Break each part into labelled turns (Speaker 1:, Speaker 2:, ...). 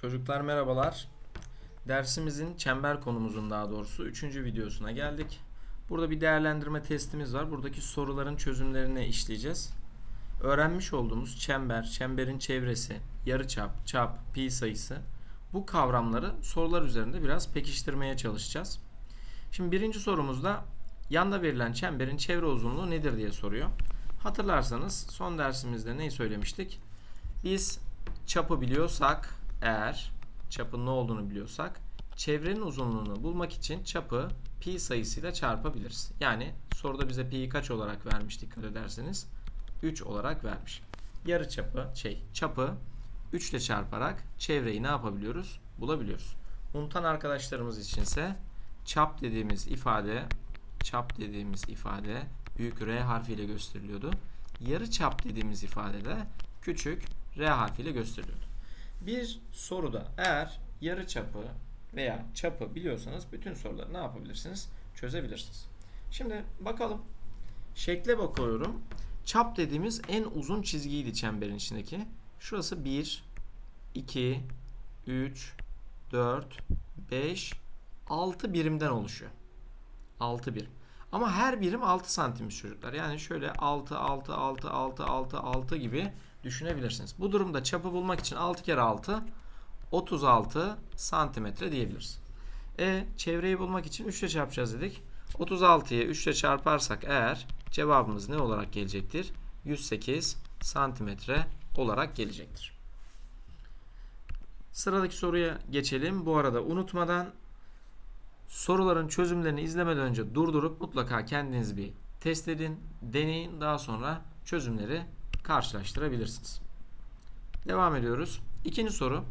Speaker 1: Çocuklar merhabalar. Dersimizin çember konumuzun daha doğrusu 3. videosuna geldik. Burada bir değerlendirme testimiz var. Buradaki soruların çözümlerini işleyeceğiz. Öğrenmiş olduğumuz çember, çemberin çevresi, yarıçap, çap, pi sayısı bu kavramları sorular üzerinde biraz pekiştirmeye çalışacağız. Şimdi birinci sorumuzda yanda verilen çemberin çevre uzunluğu nedir diye soruyor. Hatırlarsanız son dersimizde neyi söylemiştik? Biz çapı biliyorsak eğer çapın ne olduğunu biliyorsak çevrenin uzunluğunu bulmak için çapı pi sayısıyla çarpabiliriz. Yani soruda bize pi'yi kaç olarak vermiş dikkat ederseniz 3 olarak vermiş. Yarı çapı şey çapı 3 ile çarparak çevreyi ne yapabiliyoruz? Bulabiliyoruz. Unutan arkadaşlarımız içinse çap dediğimiz ifade çap dediğimiz ifade büyük R harfiyle gösteriliyordu. Yarı çap dediğimiz ifade de küçük R harfiyle gösteriliyordu. Bir soruda eğer yarı çapı veya çapı biliyorsanız bütün soruları ne yapabilirsiniz? Çözebilirsiniz. Şimdi bakalım. Şekle bakıyorum. Çap dediğimiz en uzun çizgiydi çemberin içindeki. Şurası 1, 2, 3, 4, 5, 6 birimden oluşuyor. 6 birim. Ama her birim 6 santimmiş çocuklar. Yani şöyle 6, 6, 6, 6, 6, 6 gibi düşünebilirsiniz. Bu durumda çapı bulmak için 6 kere 6 36 santimetre diyebiliriz. E çevreyi bulmak için 3 ile çarpacağız dedik. 36'yı 3 ile çarparsak eğer cevabımız ne olarak gelecektir? 108 santimetre olarak gelecektir. Sıradaki soruya geçelim. Bu arada unutmadan soruların çözümlerini izlemeden önce durdurup mutlaka kendiniz bir test edin, deneyin. Daha sonra çözümleri karşılaştırabilirsiniz. Devam ediyoruz. İkinci soru.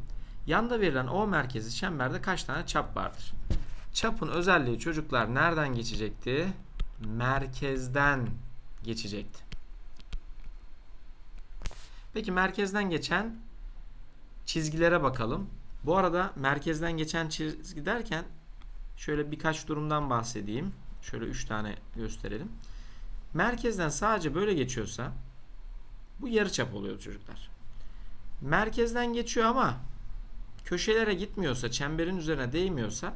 Speaker 1: Yanda verilen O merkezi çemberde kaç tane çap vardır? Çapın özelliği çocuklar nereden geçecekti? Merkezden geçecekti. Peki merkezden geçen çizgilere bakalım. Bu arada merkezden geçen çizgi derken şöyle birkaç durumdan bahsedeyim. Şöyle 3 tane gösterelim. Merkezden sadece böyle geçiyorsa bu yarıçap oluyor çocuklar. Merkezden geçiyor ama köşelere gitmiyorsa, çemberin üzerine değmiyorsa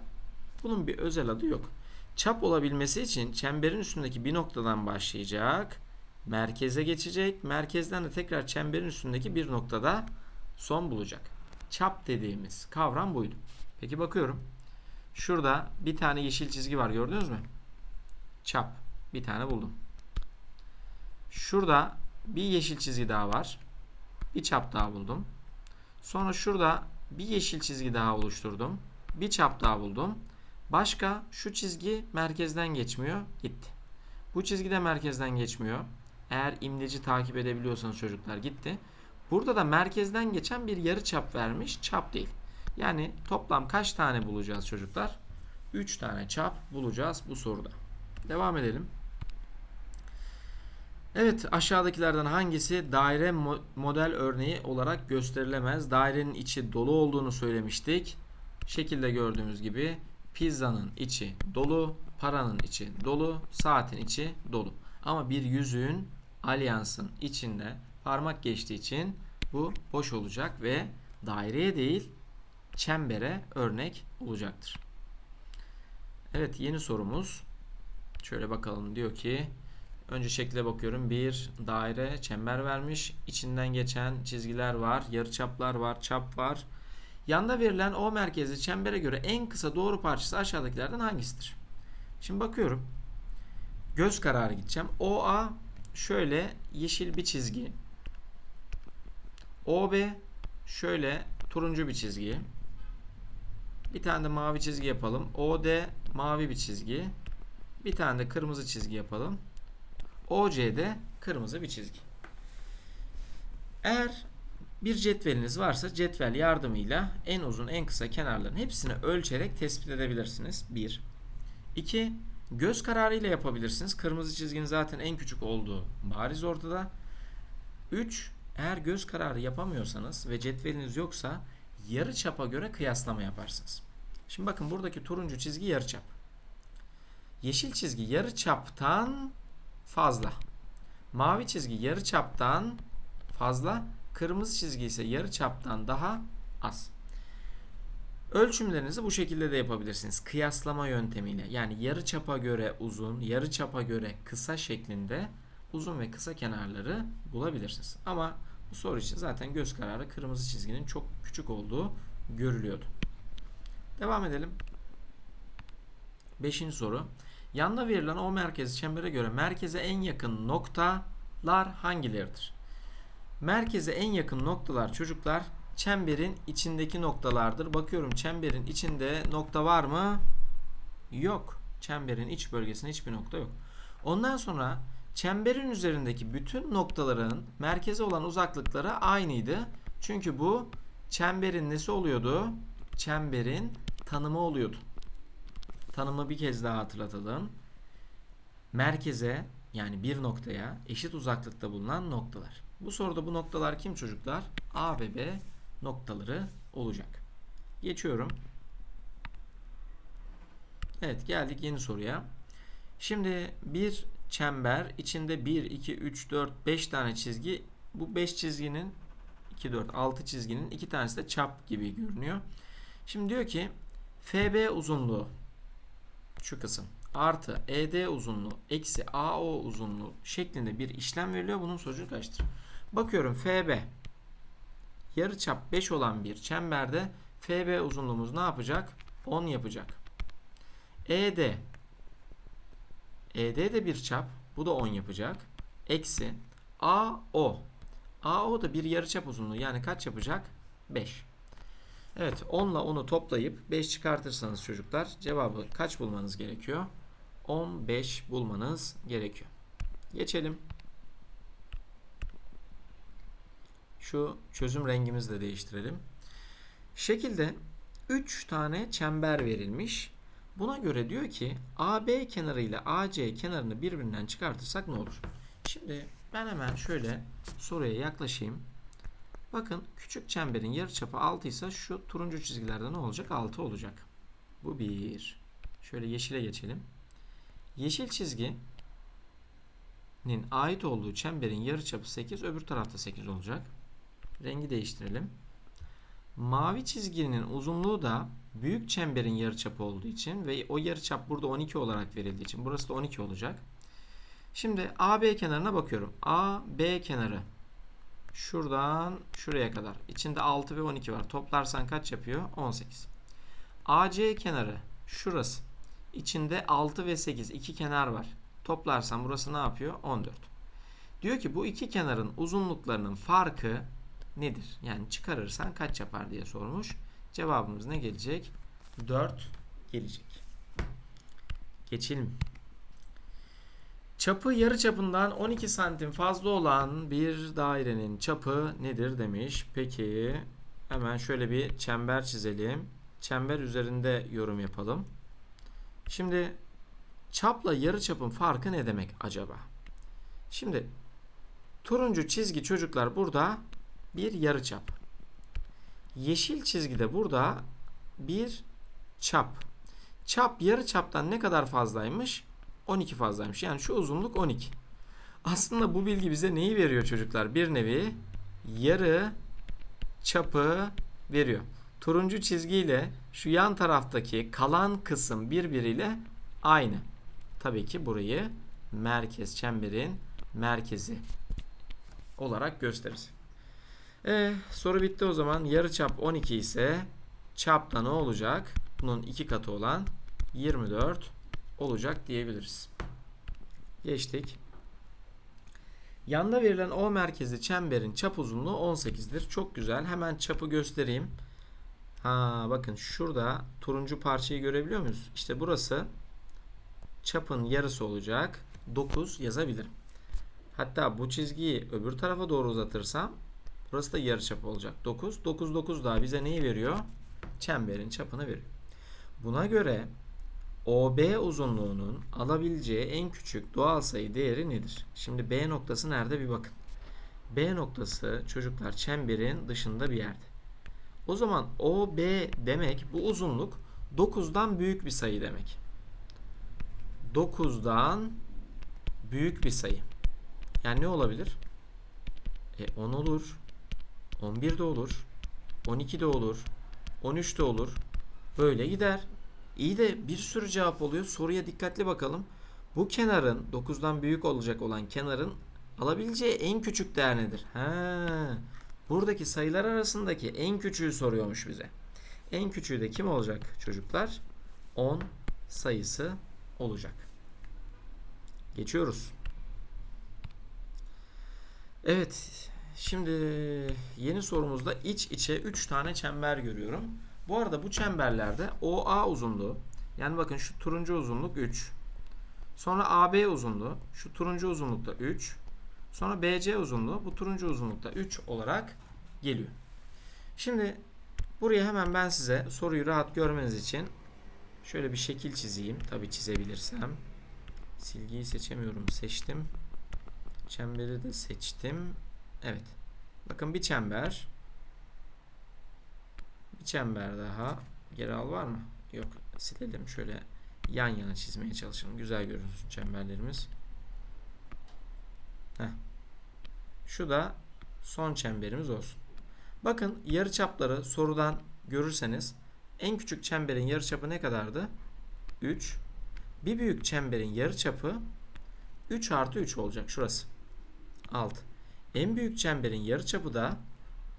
Speaker 1: bunun bir özel adı yok. Çap olabilmesi için çemberin üstündeki bir noktadan başlayacak, merkeze geçecek, merkezden de tekrar çemberin üstündeki bir noktada son bulacak. Çap dediğimiz kavram buydu. Peki bakıyorum. Şurada bir tane yeşil çizgi var gördünüz mü? Çap. Bir tane buldum. Şurada bir yeşil çizgi daha var. Bir çap daha buldum. Sonra şurada bir yeşil çizgi daha oluşturdum. Bir çap daha buldum. Başka şu çizgi merkezden geçmiyor. Gitti. Bu çizgi de merkezden geçmiyor. Eğer imleci takip edebiliyorsanız çocuklar gitti. Burada da merkezden geçen bir yarı çap vermiş. Çap değil. Yani toplam kaç tane bulacağız çocuklar? 3 tane çap bulacağız bu soruda. Devam edelim. Evet aşağıdakilerden hangisi daire model örneği olarak gösterilemez? Dairenin içi dolu olduğunu söylemiştik. Şekilde gördüğümüz gibi pizzanın içi dolu, paranın içi dolu, saatin içi dolu. Ama bir yüzüğün alyansın içinde parmak geçtiği için bu boş olacak ve daireye değil çembere örnek olacaktır. Evet yeni sorumuz. Şöyle bakalım diyor ki Önce şekle bakıyorum. Bir daire, çember vermiş. İçinden geçen çizgiler var. Yarıçaplar var, çap var. Yanda verilen O merkezi çembere göre en kısa doğru parçası aşağıdakilerden hangisidir? Şimdi bakıyorum. Göz kararı gideceğim. OA şöyle yeşil bir çizgi. OB şöyle turuncu bir çizgi. Bir tane de mavi çizgi yapalım. OD mavi bir çizgi. Bir tane de kırmızı çizgi yapalım. OC'de kırmızı bir çizgi. Eğer bir cetveliniz varsa cetvel yardımıyla en uzun en kısa kenarların hepsini ölçerek tespit edebilirsiniz. 1. 2. Göz kararı ile yapabilirsiniz. Kırmızı çizginin zaten en küçük olduğu bariz ortada. 3. Eğer göz kararı yapamıyorsanız ve cetveliniz yoksa yarı çapa göre kıyaslama yaparsınız. Şimdi bakın buradaki turuncu çizgi yarı çap. Yeşil çizgi yarı çaptan fazla. Mavi çizgi yarı çaptan fazla, kırmızı çizgi ise yarı çaptan daha az. Ölçümlerinizi bu şekilde de yapabilirsiniz. Kıyaslama yöntemiyle. Yani yarı çapa göre uzun, yarı çapa göre kısa şeklinde uzun ve kısa kenarları bulabilirsiniz. Ama bu soru için zaten göz kararı kırmızı çizginin çok küçük olduğu görülüyordu. Devam edelim. Beşinci soru. Yanda verilen o merkezi çembere göre merkeze en yakın noktalar hangileridir? Merkeze en yakın noktalar çocuklar çemberin içindeki noktalardır. Bakıyorum çemberin içinde nokta var mı? Yok. Çemberin iç bölgesinde hiçbir nokta yok. Ondan sonra çemberin üzerindeki bütün noktaların merkeze olan uzaklıkları aynıydı. Çünkü bu çemberin nesi oluyordu? Çemberin tanımı oluyordu. Tanımı bir kez daha hatırlatalım. Merkeze yani bir noktaya eşit uzaklıkta bulunan noktalar. Bu soruda bu noktalar kim çocuklar? A ve B noktaları olacak. Geçiyorum. Evet geldik yeni soruya. Şimdi bir çember içinde 1, 2, 3, 4, 5 tane çizgi. Bu 5 çizginin 2, 4, 6 çizginin 2 tanesi de çap gibi görünüyor. Şimdi diyor ki FB uzunluğu şu kısım artı ED uzunluğu eksi AO uzunluğu şeklinde bir işlem veriliyor. Bunun sonucu kaçtır? Bakıyorum FB yarıçap 5 olan bir çemberde FB uzunluğumuz ne yapacak? 10 yapacak. ED ED de bir çap. Bu da 10 yapacak. Eksi AO AO da bir yarıçap uzunluğu. Yani kaç yapacak? 5. Evet 10 ile 10'u toplayıp 5 çıkartırsanız çocuklar cevabı kaç bulmanız gerekiyor? 15 bulmanız gerekiyor. Geçelim. Şu çözüm rengimizi de değiştirelim. Şekilde 3 tane çember verilmiş. Buna göre diyor ki AB kenarı ile AC kenarını birbirinden çıkartırsak ne olur? Şimdi ben hemen şöyle soruya yaklaşayım. Bakın küçük çemberin yarıçapı 6 ise şu turuncu çizgilerde ne olacak? 6 olacak. Bu bir. Şöyle yeşile geçelim. Yeşil çizginin ait olduğu çemberin yarıçapı 8, öbür tarafta 8 olacak. Rengi değiştirelim. Mavi çizginin uzunluğu da büyük çemberin yarıçapı olduğu için ve o yarıçap burada 12 olarak verildiği için burası da 12 olacak. Şimdi AB kenarına bakıyorum. AB kenarı şuradan şuraya kadar. İçinde 6 ve 12 var. Toplarsan kaç yapıyor? 18. AC kenarı şurası. İçinde 6 ve 8 iki kenar var. Toplarsan burası ne yapıyor? 14. Diyor ki bu iki kenarın uzunluklarının farkı nedir? Yani çıkarırsan kaç yapar diye sormuş. Cevabımız ne gelecek? 4 gelecek. Geçelim. Çapı yarı çapından 12 santim fazla olan bir dairenin çapı nedir demiş. Peki hemen şöyle bir çember çizelim. Çember üzerinde yorum yapalım. Şimdi çapla yarı çapın farkı ne demek acaba? Şimdi turuncu çizgi çocuklar burada bir yarı çap. Yeşil çizgi de burada bir çap. Çap yarı çaptan ne kadar fazlaymış? 12 fazlaymış. Yani şu uzunluk 12. Aslında bu bilgi bize neyi veriyor çocuklar? Bir nevi yarı çapı veriyor. Turuncu çizgiyle şu yan taraftaki kalan kısım birbiriyle aynı. Tabii ki burayı merkez çemberin merkezi olarak gösteririz. E, soru bitti o zaman. Yarı çap 12 ise çapta ne olacak? Bunun iki katı olan 24 olacak diyebiliriz. Geçtik. Yanda verilen O merkezi çemberin çap uzunluğu 18'dir. Çok güzel. Hemen çapı göstereyim. Ha bakın şurada turuncu parçayı görebiliyor muyuz? İşte burası çapın yarısı olacak. 9 yazabilirim. Hatta bu çizgiyi öbür tarafa doğru uzatırsam burası da yarıçap olacak. 9. 9 9 daha bize neyi veriyor? Çemberin çapını veriyor. Buna göre OB uzunluğunun alabileceği en küçük doğal sayı değeri nedir? Şimdi B noktası nerede bir bakın. B noktası çocuklar çemberin dışında bir yerde. O zaman OB demek bu uzunluk 9'dan büyük bir sayı demek. 9'dan büyük bir sayı. Yani ne olabilir? E 10 olur. 11 de olur. 12 de olur. 13 de olur. Böyle gider. İyi de bir sürü cevap oluyor. Soruya dikkatli bakalım. Bu kenarın 9'dan büyük olacak olan kenarın alabileceği en küçük değer nedir? Ha, buradaki sayılar arasındaki en küçüğü soruyormuş bize. En küçüğü de kim olacak çocuklar? 10 sayısı olacak. Geçiyoruz. Evet. Şimdi yeni sorumuzda iç içe 3 tane çember görüyorum. Bu arada bu çemberlerde OA uzunluğu yani bakın şu turuncu uzunluk 3. Sonra AB uzunluğu şu turuncu uzunlukta 3. Sonra BC uzunluğu bu turuncu uzunlukta 3 olarak geliyor. Şimdi buraya hemen ben size soruyu rahat görmeniz için şöyle bir şekil çizeyim. Tabi çizebilirsem. Silgiyi seçemiyorum. Seçtim. Çemberi de seçtim. Evet. Bakın bir çember. Bir çember daha. Geri al var mı? Yok. Silelim. Şöyle yan yana çizmeye çalışalım. Güzel görünsün çemberlerimiz. Heh. Şu da son çemberimiz olsun. Bakın yarıçapları sorudan görürseniz en küçük çemberin yarıçapı ne kadardı? 3. Bir büyük çemberin yarıçapı 3 artı 3 olacak şurası. 6. En büyük çemberin yarıçapı da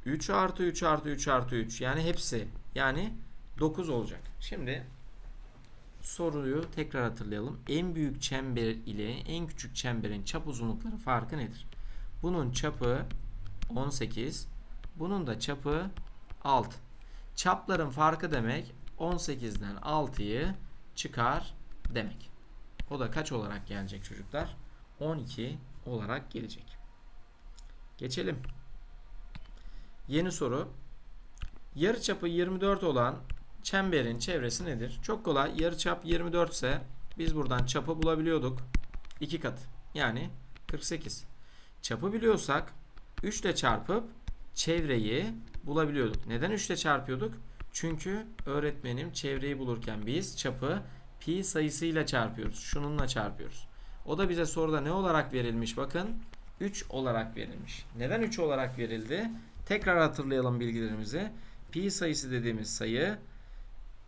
Speaker 1: 3 artı 3 artı 3 artı 3 yani hepsi yani 9 olacak. Şimdi soruyu tekrar hatırlayalım. En büyük çember ile en küçük çemberin çap uzunlukları farkı nedir? Bunun çapı 18. Bunun da çapı 6. Çapların farkı demek 18'den 6'yı çıkar demek. O da kaç olarak gelecek çocuklar? 12 olarak gelecek. Geçelim. Yeni soru. Yarıçapı 24 olan çemberin çevresi nedir? Çok kolay. Yarıçap 24 ise biz buradan çapı bulabiliyorduk. 2 kat. Yani 48. Çapı biliyorsak 3 ile çarpıp çevreyi bulabiliyorduk. Neden 3 ile çarpıyorduk? Çünkü öğretmenim çevreyi bulurken biz çapı pi sayısıyla çarpıyoruz. Şununla çarpıyoruz. O da bize soruda ne olarak verilmiş bakın. 3 olarak verilmiş. Neden 3 olarak verildi? Tekrar hatırlayalım bilgilerimizi. Pi sayısı dediğimiz sayı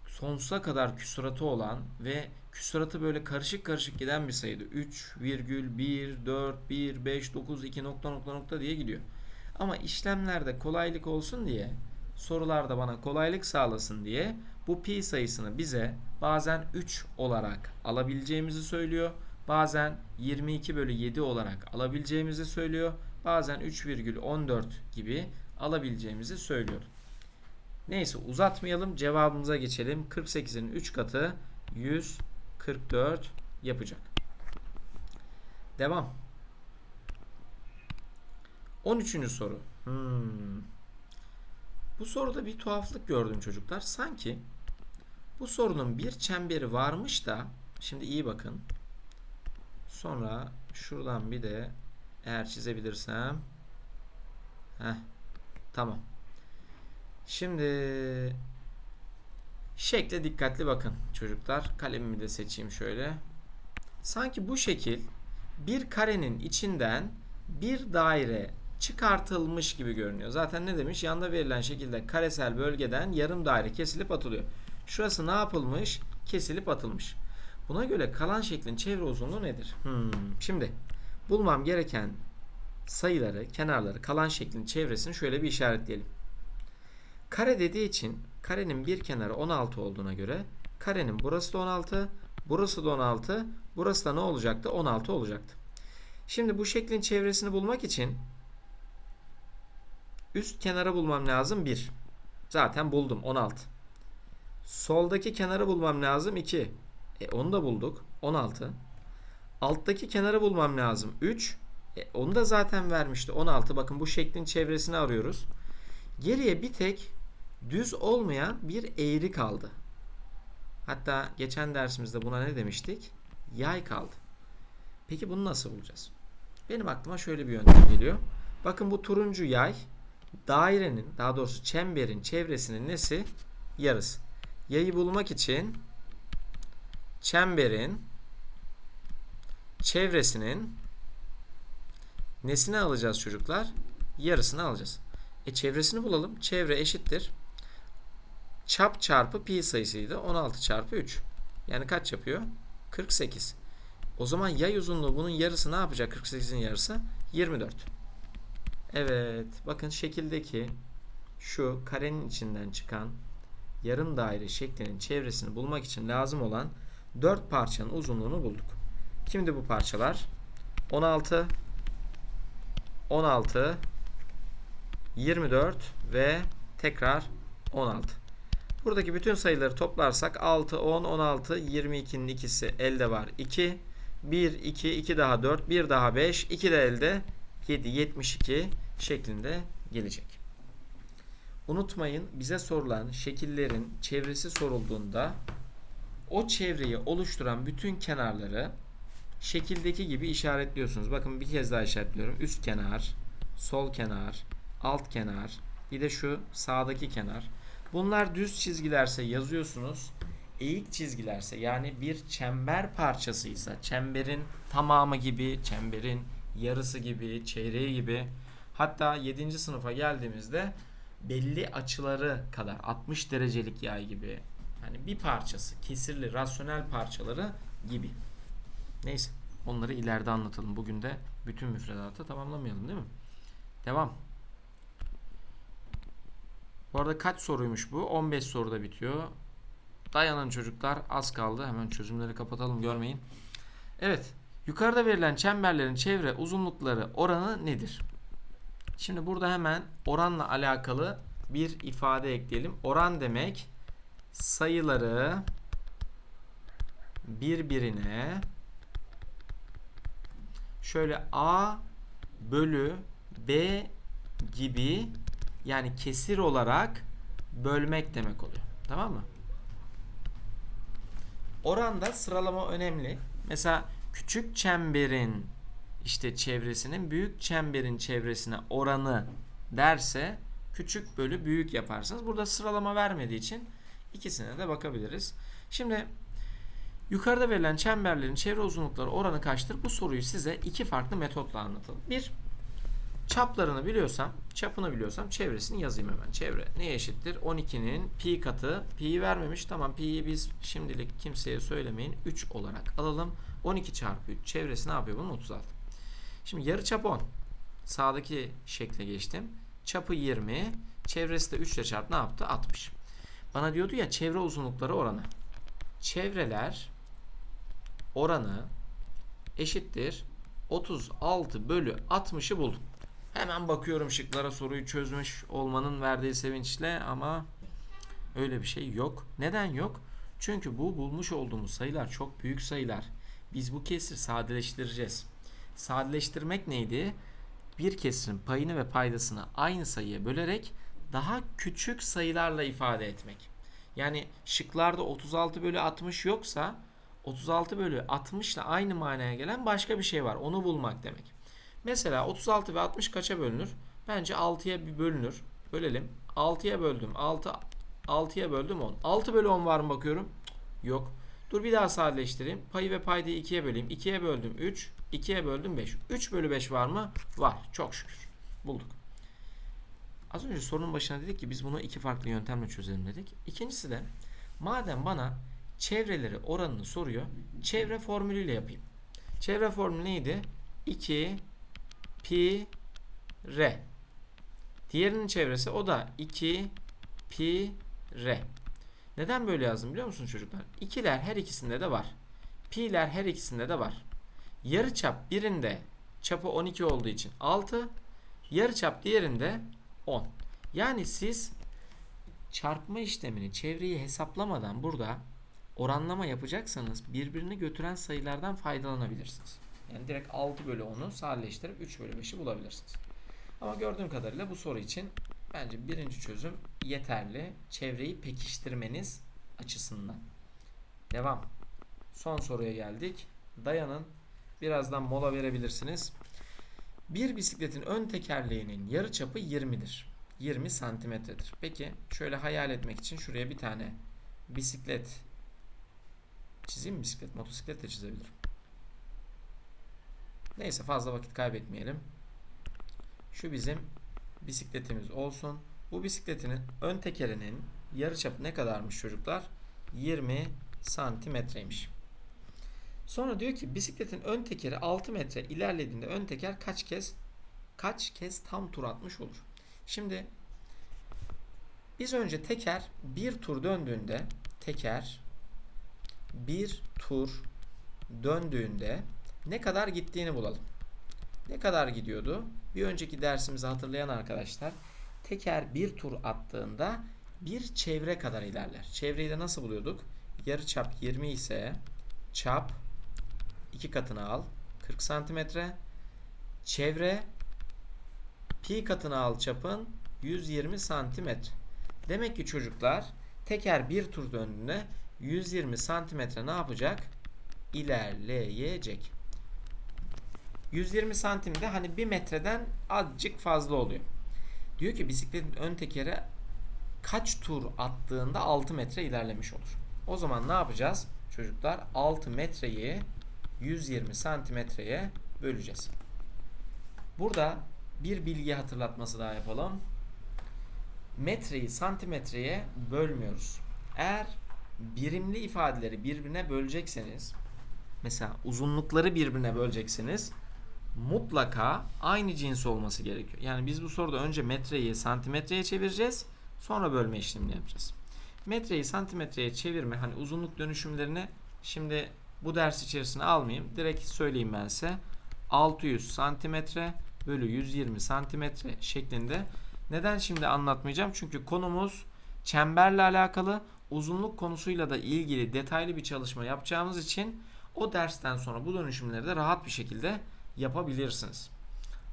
Speaker 1: sonsuza kadar küsuratı olan ve küsuratı böyle karışık karışık giden bir sayıydı. 3,1, 4, 1, 5, 9, 2 nokta nokta nokta diye gidiyor. Ama işlemlerde kolaylık olsun diye sorularda bana kolaylık sağlasın diye bu pi sayısını bize bazen 3 olarak alabileceğimizi söylüyor. Bazen 22 bölü 7 olarak alabileceğimizi söylüyor. Bazen 3,14 gibi alabileceğimizi söylüyor. Neyse uzatmayalım cevabımıza geçelim. 48'in 3 katı 144 yapacak. Devam. 13. soru. Hmm. Bu soruda bir tuhaflık gördüm çocuklar. Sanki bu sorunun bir çemberi varmış da şimdi iyi bakın. Sonra şuradan bir de eğer çizebilirsem Heh, tamam. Şimdi şekle dikkatli bakın çocuklar. Kalemimi de seçeyim şöyle. Sanki bu şekil bir karenin içinden bir daire çıkartılmış gibi görünüyor. Zaten ne demiş? Yanda verilen şekilde karesel bölgeden yarım daire kesilip atılıyor. Şurası ne yapılmış? Kesilip atılmış. Buna göre kalan şeklin çevre uzunluğu nedir? Hmm. Şimdi bulmam gereken sayıları, kenarları, kalan şeklin çevresini şöyle bir işaretleyelim. Kare dediği için karenin bir kenarı 16 olduğuna göre karenin burası da 16, burası da 16, burası da ne olacaktı? 16 olacaktı. Şimdi bu şeklin çevresini bulmak için üst kenarı bulmam lazım 1. Zaten buldum 16. Soldaki kenarı bulmam lazım 2. E, onu da bulduk. 16. Alttaki kenarı bulmam lazım. 3. E, onu da zaten vermişti. 16. Bakın bu şeklin çevresini arıyoruz. Geriye bir tek düz olmayan bir eğri kaldı. Hatta geçen dersimizde buna ne demiştik? Yay kaldı. Peki bunu nasıl bulacağız? Benim aklıma şöyle bir yöntem geliyor. Bakın bu turuncu yay dairenin daha doğrusu çemberin çevresinin nesi? Yarısı. Yayı bulmak için çemberin çevresinin nesini alacağız çocuklar? Yarısını alacağız. E çevresini bulalım. Çevre eşittir. çap çarpı pi sayısıydı. 16 çarpı 3. Yani kaç yapıyor? 48. O zaman yay uzunluğu bunun yarısı ne yapacak? 48'in yarısı 24. Evet. Bakın şekildeki şu karenin içinden çıkan yarım daire şeklinin çevresini bulmak için lazım olan 4 parçanın uzunluğunu bulduk. Kimdi bu parçalar? 16 16 24 ve tekrar 16. Buradaki bütün sayıları toplarsak 6, 10, 16, 22'nin ikisi elde var 2. 1, 2, 2 daha 4, 1 daha 5, 2 de elde 7, 72 şeklinde gelecek. Unutmayın bize sorulan şekillerin çevresi sorulduğunda o çevreyi oluşturan bütün kenarları şekildeki gibi işaretliyorsunuz. Bakın bir kez daha işaretliyorum. Üst kenar, sol kenar, alt kenar, bir de şu sağdaki kenar. Bunlar düz çizgilerse yazıyorsunuz. Eğik çizgilerse yani bir çember parçasıysa çemberin tamamı gibi, çemberin yarısı gibi, çeyreği gibi hatta 7. sınıfa geldiğimizde belli açıları kadar 60 derecelik yay gibi yani bir parçası kesirli rasyonel parçaları gibi. Neyse onları ileride anlatalım. Bugün de bütün müfredatı tamamlamayalım değil mi? Devam. Bu arada kaç soruymuş bu? 15 soruda bitiyor. Dayanın çocuklar az kaldı. Hemen çözümleri kapatalım görmeyin. Evet. Yukarıda verilen çemberlerin çevre uzunlukları oranı nedir? Şimdi burada hemen oranla alakalı bir ifade ekleyelim. Oran demek sayıları birbirine şöyle A bölü B gibi yani kesir olarak bölmek demek oluyor. Tamam mı? Oranda sıralama önemli. Mesela küçük çemberin işte çevresinin büyük çemberin çevresine oranı derse küçük bölü büyük yaparsınız. Burada sıralama vermediği için ikisine de bakabiliriz. Şimdi yukarıda verilen çemberlerin çevre uzunlukları oranı kaçtır? Bu soruyu size iki farklı metotla anlatalım. Bir, çaplarını biliyorsam, çapını biliyorsam çevresini yazayım hemen. Çevre neye eşittir? 12'nin pi katı. Pi'yi vermemiş. Tamam pi'yi biz şimdilik kimseye söylemeyin. 3 olarak alalım. 12 çarpı 3 çevresi ne yapıyor bunun? 36. Şimdi yarı çap 10. Sağdaki şekle geçtim. Çapı 20. Çevresi de 3 ile çarp ne yaptı? 60. Bana diyordu ya çevre uzunlukları oranı. Çevreler oranı eşittir 36 bölü 60'ı buldum. Hemen bakıyorum şıklara soruyu çözmüş olmanın verdiği sevinçle ama öyle bir şey yok. Neden yok? Çünkü bu bulmuş olduğumuz sayılar çok büyük sayılar. Biz bu kesir sadeleştireceğiz. Sadeleştirmek neydi? Bir kesirin payını ve paydasını aynı sayıya bölerek daha küçük sayılarla ifade etmek. Yani şıklarda 36 bölü 60 yoksa 36 bölü 60 ile aynı manaya gelen başka bir şey var. Onu bulmak demek. Mesela 36 ve 60 kaça bölünür? Bence 6'ya bir bölünür. Bölelim. 6'ya böldüm. 6 6'ya böldüm 10. 6 bölü 10 var mı bakıyorum? Yok. Dur bir daha sadeleştireyim. Payı ve paydayı 2'ye böleyim. 2'ye böldüm 3. 2'ye böldüm 5. 3 bölü 5 var mı? Var. Çok şükür. Bulduk. Az önce sorunun başına dedik ki biz bunu iki farklı yöntemle çözelim dedik. İkincisi de madem bana çevreleri oranını soruyor. Çevre formülüyle yapayım. Çevre formülü neydi? 2 pi r. Diğerinin çevresi o da 2 pi r. Neden böyle yazdım biliyor musunuz çocuklar? İkiler her ikisinde de var. Pi'ler her ikisinde de var. Yarı çap birinde çapı 12 olduğu için 6, yarı çap diğerinde 10. Yani siz çarpma işlemini çevreyi hesaplamadan burada oranlama yapacaksanız birbirini götüren sayılardan faydalanabilirsiniz. Yani direkt 6 bölü 10'u sadeleştirip 3 bölü 5'i bulabilirsiniz. Ama gördüğüm kadarıyla bu soru için bence birinci çözüm yeterli. Çevreyi pekiştirmeniz açısından. Devam. Son soruya geldik. Dayanın. Birazdan mola verebilirsiniz. Bir bisikletin ön tekerleğinin yarı çapı 20'dir. 20 santimetredir. Peki şöyle hayal etmek için şuraya bir tane bisiklet çizeyim mi? Bisiklet, motosiklet de çizebilirim. Neyse fazla vakit kaybetmeyelim. Şu bizim bisikletimiz olsun. Bu bisikletinin ön tekerinin yarıçapı ne kadarmış çocuklar? 20 santimetreymiş. Sonra diyor ki bisikletin ön tekeri 6 metre ilerlediğinde ön teker kaç kez kaç kez tam tur atmış olur? Şimdi biz önce teker bir tur döndüğünde teker bir tur döndüğünde ne kadar gittiğini bulalım. Ne kadar gidiyordu? Bir önceki dersimizi hatırlayan arkadaşlar teker bir tur attığında bir çevre kadar ilerler. Çevreyi de nasıl buluyorduk? Yarı çap 20 ise çap iki katını al 40 santimetre. Çevre pi katını al çapın 120 santimetre. Demek ki çocuklar teker bir tur döndüğünde 120 santimetre ne yapacak? İlerleyecek. 120 santimde hani 1 metreden azıcık fazla oluyor. Diyor ki bisikletin ön tekeri kaç tur attığında 6 metre ilerlemiş olur. O zaman ne yapacağız? Çocuklar 6 metreyi 120 santimetreye böleceğiz. Burada bir bilgi hatırlatması daha yapalım. Metreyi santimetreye bölmüyoruz. Eğer birimli ifadeleri birbirine bölecekseniz mesela uzunlukları birbirine bölecekseniz mutlaka aynı cins olması gerekiyor. Yani biz bu soruda önce metreyi santimetreye çevireceğiz. Sonra bölme işlemini yapacağız. Metreyi santimetreye çevirme hani uzunluk dönüşümlerini şimdi bu ders içerisine almayayım. Direkt söyleyeyim ben size. 600 santimetre bölü 120 santimetre şeklinde. Neden şimdi anlatmayacağım? Çünkü konumuz çemberle alakalı uzunluk konusuyla da ilgili detaylı bir çalışma yapacağımız için o dersten sonra bu dönüşümleri de rahat bir şekilde yapabilirsiniz.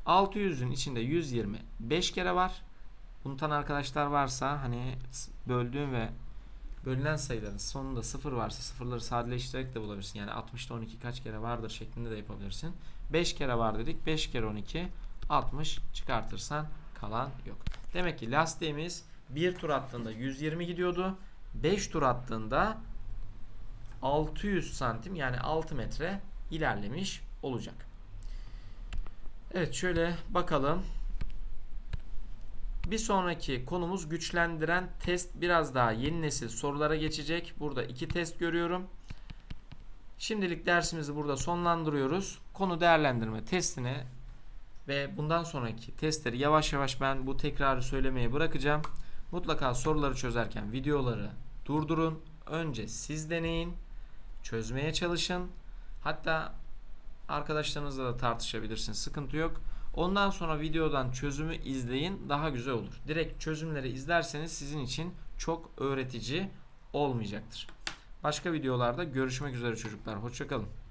Speaker 1: 600'ün içinde 120 5 kere var. Unutan arkadaşlar varsa hani böldüğüm ve bölünen sayıların sonunda 0 varsa sıfırları sadeleştirerek de bulabilirsin. Yani 60'ta 12 kaç kere vardır şeklinde de yapabilirsin. 5 kere var dedik. 5 kere 12 60 çıkartırsan kalan yok. Demek ki lastiğimiz bir tur attığında 120 gidiyordu. 5 tur attığında 600 santim yani 6 metre ilerlemiş olacak. Evet şöyle bakalım. Bir sonraki konumuz güçlendiren test biraz daha yeni nesil sorulara geçecek. Burada iki test görüyorum. Şimdilik dersimizi burada sonlandırıyoruz. Konu değerlendirme testini ve bundan sonraki testleri yavaş yavaş ben bu tekrarı söylemeye bırakacağım. Mutlaka soruları çözerken videoları durdurun. Önce siz deneyin. Çözmeye çalışın. Hatta arkadaşlarınızla da tartışabilirsiniz. Sıkıntı yok. Ondan sonra videodan çözümü izleyin. Daha güzel olur. Direkt çözümleri izlerseniz sizin için çok öğretici olmayacaktır. Başka videolarda görüşmek üzere çocuklar. Hoşçakalın.